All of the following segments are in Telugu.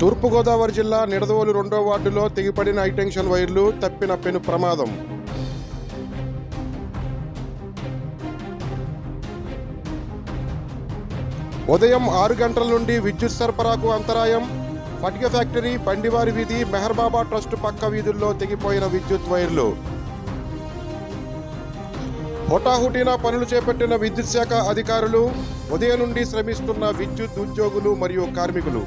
తూర్పుగోదావరి జిల్లా నిడదవోలు రెండో వార్డులో తెగిపడిన హైటెన్షన్ వైర్లు తప్పిన పెను ప్రమాదం. ఉదయం ఆరు గంటల నుండి విద్యుత్ సరఫరాకు అంతరాయం. పటిక ఫ్యాక్టరీ బండివారి వీధి మెహర్బాబా ట్రస్ట్ పక్క వీధుల్లో తెగిపోయిన విద్యుత్ వైర్లు. హుటాహుటిన పనులు చేపట్టిన విద్యుత్ శాఖ అధికారులు ఉదయం నుండి శ్రమిస్తున్న విద్యుత్ ఉద్యోగులు మరియు కార్మికులు.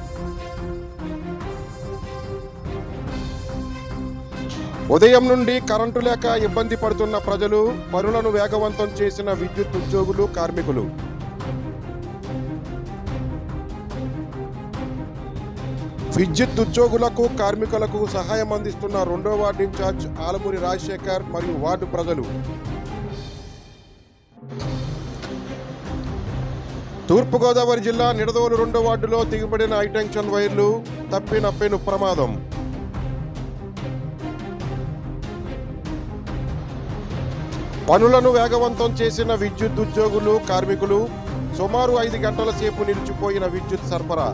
ఉదయం నుండి కరెంటు లేక ఇబ్బంది పడుతున్న ప్రజలు పనులను వేగవంతం చేసిన విద్యుత్ ఉద్యోగులు కార్మికులు. విద్యుత్ ఉద్యోగులకు కార్మికులకు సహాయం అందిస్తున్న రెండో వార్డు ఇన్ఛార్జ్ ఆలమూరి రాజశేఖర్ మరియు వార్డు ప్రజలు. తూర్పుగోదావరి జిల్లా నిడదవోలు రెండో వార్డులో దిగుబడిన హైటెన్షన్ వైర్లు తప్పిన ప్రమాదం. పనులను వేగవంతం చేసిన విద్యుత్ ఉద్యోగులు కార్మికులు సుమారు ఐదు గంటల సేపు నిలిచిపోయిన విద్యుత్ సరఫరా.